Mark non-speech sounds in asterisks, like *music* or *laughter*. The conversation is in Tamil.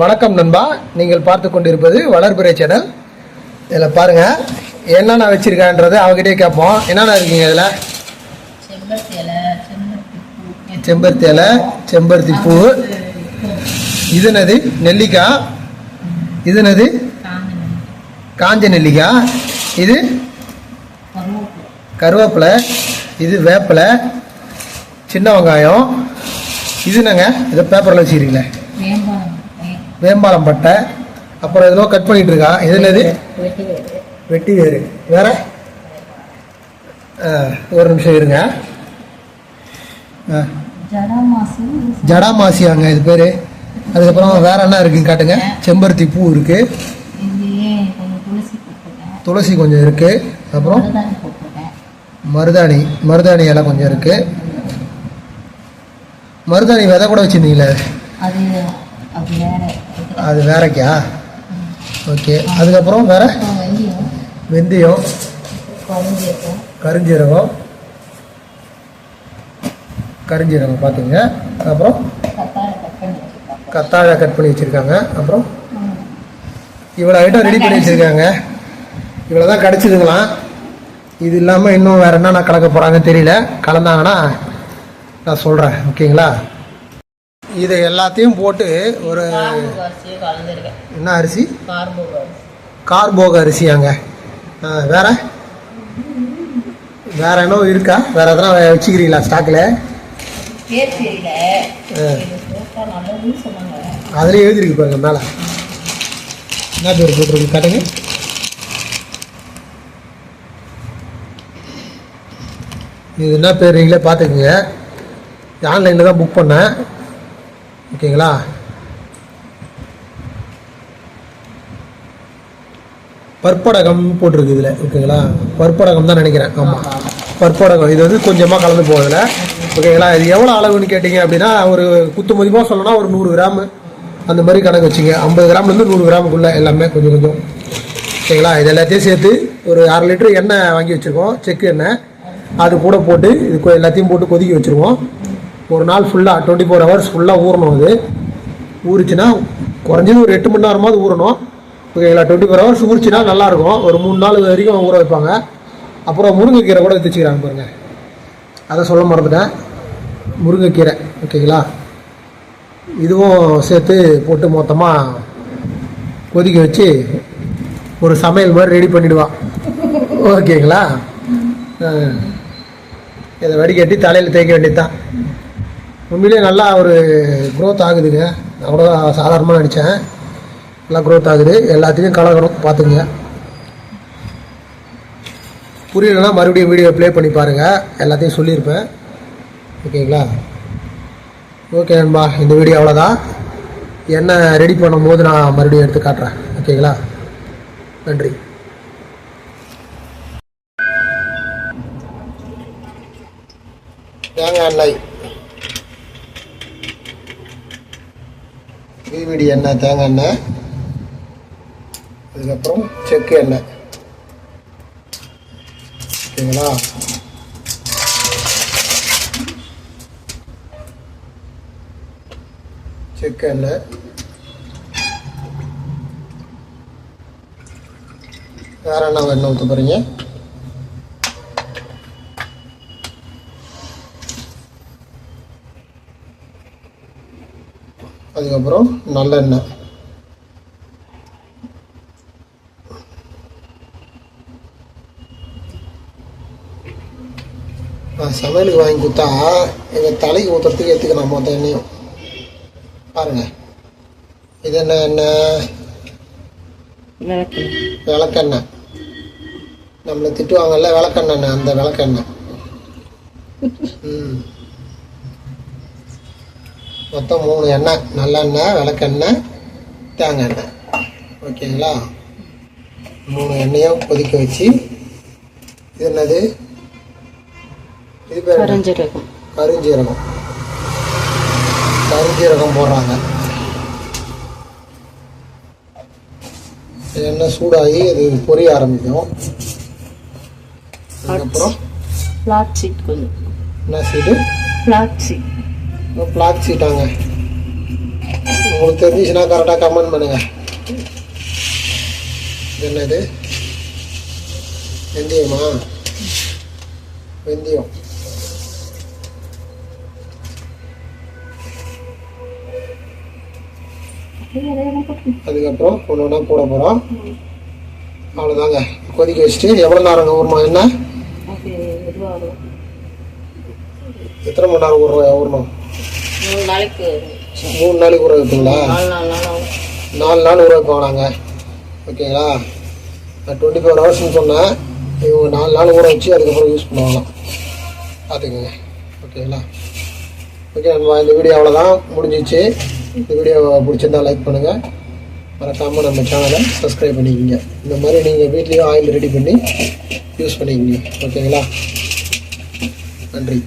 வணக்கம் நண்பா. நீங்கள் பார்த்து கொண்டிருப்பது வளர்பிறை சேனல். இதில் பாருங்க என்னென்ன வச்சிருக்கேன்றது அவகிட்டே கேட்போம். என்னென்ன இருக்கீங்க இதில்? செம்பருத்தி இலை செம்பருத்தி பூ. செம்பருத்தி இது என்னது? நெல்லிக்காய் இது என்னது? காஞ்ச நெல்லிக்காய் இது? கருவேப்பிலை. கருவேப்பிலை இது வேப்பிலை. சின்ன வெங்காயம். இது என்னங்க? இதை பேப்பரில் வச்சுக்கிறீங்களே வேம்பாலம் பட்டை அப்புறம் எதுவும் கட் பண்ணிட்டு இருக்கா இது? எது வெட்டி வேறு? வேறு வேற ஆ, ஒரு நிமிஷம் இருங்க. ஆ, ஜடாமாசியாங்க இது பேர். அதுக்கப்புறம் வேற என்ன இருக்குன்னு காட்டுங்க. செம்பருத்தி பூ இருக்கு. துளசி கொஞ்சம் இருக்கு. அப்புறம் மருதாணி. மருதாணி எல்லாம் இலை கொஞ்சம் இருக்கு. மருதாணி விதை கூட வச்சிருந்தீங்களே. அது வேறக்கா? ஓகே. அதுக்கப்புறம் வேற? வெந்தயம். கருஞ்சீரகம். கருஞ்சீரகம் பார்த்துங்க அப்புறம்? கத்தாழை கட் பண்ணி வச்சுருக்காங்க. அப்புறம்? இவ்வளோ ஐட்டம் ரெடி பண்ணி வச்சுருக்காங்க. இவ்வளோ தான் கிடச்சிதுங்களாம். இது இல்லாமல் இன்னும் வேறு என்னென்ன கலக்க போகிறாங்கன்னு தெரியல. கலந்தாங்கன்னா நான் சொல்கிறேன் ஓகேங்களா? இதை எல்லாத்தையும் போட்டு ஒரு என்ன அரிசி? கார்போக அரிசி அரிசியாங்க வேற? வேற என்ன இருக்கா? வேற எதனா வச்சுக்கிறீங்களா ஸ்டாக்கில் ஆ. அதுலேயே எழுதிருக்கு பாருங்க மேலே. என்ன பேர் போட்டுருக்கு காட்டுங்க. இது என்ன பேர் நீங்களே பார்த்துக்குங்க. ஆன்லைனில் தான் புக் பண்ணேன். ஓகேங்களா? பற்படகம் போட்டிருக்கு இதில் ஓகேங்களா? பற்படகம் தான் நினைக்கிறேன் ஆமாம் பற்படகம் இது வந்து கொஞ்சமாக கலந்து போகிறதுல ஓகேங்களா? இது எவ்வளோ அளவுன்னு கேட்டிங்க அப்படின்னா ஒரு குத்து மதிப்பாக சொல்லணும்னா ஒரு நூறு கிராம். அந்த மாதிரி கணக்கு வச்சுங்க. ஐம்பது கிராம்லேருந்து நூறு கிராமுக்குள்ளே எல்லாமே கொஞ்சம் கொஞ்சம். ஓகேங்களா? இது எல்லாத்தையும் சேர்த்து ஒரு அரை லிட்டர் எண்ணெய் வாங்கி வச்சுருக்கோம். செக்கு எண்ணெய். அது கூட போட்டு இது எல்லாத்தையும் போட்டு கொதிக்க வச்சுருவோம் ஒரு நாள் ஃபுல்லாக டுவெண்ட்டி ஃபோர் ஹவர்ஸ் ஃபுல்லாக ஊறணும் அது. ஊறிச்சுன்னா குறைஞ்சது ஒரு எட்டு மணி நேரமாவது ஊறணும். ஓகேங்களா டுவெண்ட்டி ஃபோர் ஹவர்ஸ் ஊறிச்சுன்னா நல்லாயிருக்கும். ஒரு மூணு நாள் வரைக்கும் ஊற வைப்பாங்க. அப்புறம் முருங்கைக்கீரை கூட வித்துச்சுக்கிறாங்க பாருங்க. அதை சொல்ல மறந்துட்டேன். முருங்கைக்கீரை ஓகேங்களா? இதுவும் சேர்த்து போட்டு மொத்தமாக கொதிக்க வச்சு ஒரு சமையல் மாதிரி ரெடி பண்ணிவிடுவான் ஓகேங்களா? இதை வடிகட்டி தலையில் தேய்க்க வேண்டியது தான் உண்மையிலேயே நல்லா ஒரு க்ரோத் ஆகுதுங்க. நான் கூட சாதாரணமாக நினச்சேன். நல்லா க்ரோத் ஆகுது. எல்லாத்தையும் கலகணும் பார்த்துங்க. புரியலன்னா மறுபடியும் வீடியோ ப்ளே பண்ணி பாருங்கள் எல்லாத்தையும் சொல்லியிருப்பேன். ஓகேங்களா? ஓகே நண்பா இந்த வீடியோ அவ்வளோதான் என்ன ரெடி பண்ணும்போது நான் மறுபடியும் எடுத்து காட்டுறேன். ஓகேங்களா? நன்றி. தேங்காய் எண்ணெய். விவிடி எண்ணெய் தேங்காய் எண்ணெய். அதுக்கப்புறம் செக்கு எண்ணெய். ஓகேங்களா? செக்கு எண்ணெய். வேறு என்ன எண்ணெய் ஊற்ற போகிறீங்க அதுக்கப்புறம் நல்லெண்ணெய் நான் சமையலுக்கு வாங்கி கொடுத்தா எங்கள் தலைக்கு ஊற்றுறதுக்கு ஏற்றுக்கணும் மொத்த எண்ணெயும். பாருங்க. இது என்ன எண்ணெய்? விளக்கெண்ணெய். நம்மளை திட்டுவாங்கல்ல விளக்கெண்ணெய் அந்த விளக்கெண்ணெய். *laughs* ம். மொத்தம் மூணு எண்ணெய் நல்லெண்ணெய் விளக்கெண்ணெய் தேங்காய் எண்ணெய். ஓகேங்களா? மூணு எண்ணெயும் கொதிக்க வச்சு இது என்னது? இது பேர் என்ன? கரைஞ்சிருக்கும் கருஞ்சீரகம். கருஞ்சீரகம் போடுறாங்க. எண்ணெய் சூடாகி அது பொரிய ஆரம்பிக்கும். அதுக்கப்புறம் ஃப்ளாட் சீட் கொஞ்சம். என்ன சீட்டு ஃப்ளாட் சீட் பிளாக் சீட்டாங்க உங்களுக்கு தெரிஞ்சுச்சுன்னா கரெக்டாக கமெண்ட் பண்ணுங்க. என்னது? வெந்தயமா? வெந்தயம். அதுக்கப்புறம் ஒன்று ஒன்றா போட போகிறோம் அவ்வளோதாங்க கொதிக்க வச்சுட்டு எவ்வளோ நேரம் ஊறமா என்ன? எத்தனை மணி நேரம் ஊற ஊறணும்? மூணு நாளைக்கு. மூணு நாளைக்கு ஊற வைப்பீங்களா? நாலு நாலு நாள் ஊற வைப்போம் நாங்கள் ஓகேங்களா? நான் டுவெண்ட்டி ஃபோர் ஹவர்ஸ்னு சொன்னேன். இவங்க நாலு நாள் ஊற வச்சு அதுக்கப்புறம் யூஸ் பண்ணுவாங்களாம் பார்த்துக்குங்க. ஓகேங்களா? ஓகே நம்ம இந்த வீடியோ அவ்வளோதான் முடிஞ்சிச்சு. இந்த வீடியோ பிடிச்சிருந்தா லைக் பண்ணுங்கள் மறக்காமல் நம்ம சேனலை சப்ஸ்கிரைப் பண்ணிக்கோங்க. இந்த மாதிரி நீங்கள் வீட்லேயும் ஆயில் ரெடி பண்ணி யூஸ் பண்ணிக்கோங்க. ஓகேங்களா? நன்றி.